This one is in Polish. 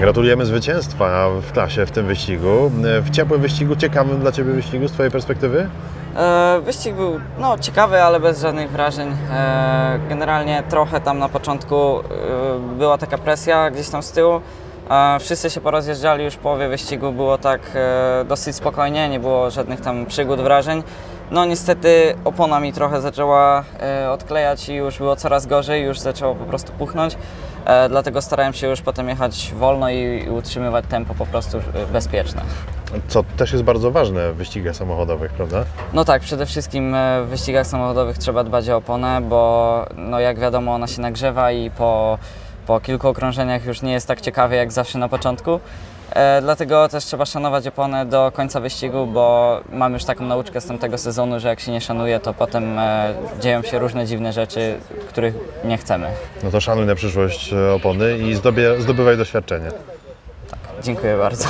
Gratulujemy zwycięstwa w klasie w tym wyścigu. W ciepłym wyścigu, ciekawym dla Ciebie wyścigu z Twojej perspektywy? E, wyścig był no, ciekawy, ale bez żadnych wrażeń. E, generalnie trochę tam na początku e, była taka presja gdzieś tam z tyłu. E, wszyscy się porozjeżdżali już w połowie wyścigu, było tak e, dosyć spokojnie, nie było żadnych tam przygód, wrażeń. No niestety opona mi trochę zaczęła e, odklejać i już było coraz gorzej, już zaczęło po prostu puchnąć. E, dlatego starałem się już potem jechać wolno i, utrzymywać tempo po prostu e, bezpieczne. Co też jest bardzo ważne w wyścigach samochodowych, prawda? No tak, przede wszystkim w wyścigach samochodowych trzeba dbać o oponę, bo no jak wiadomo ona się nagrzewa i po, po kilku okrążeniach już nie jest tak ciekawie jak zawsze na początku. E, dlatego też trzeba szanować oponę do końca wyścigu, bo mam już taką nauczkę z tamtego sezonu, że jak się nie szanuje, to potem e, dzieją się różne dziwne rzeczy, których nie chcemy. No to szanuj na przyszłość e, opony i zdobie, zdobywaj doświadczenie. Dziękuję bardzo.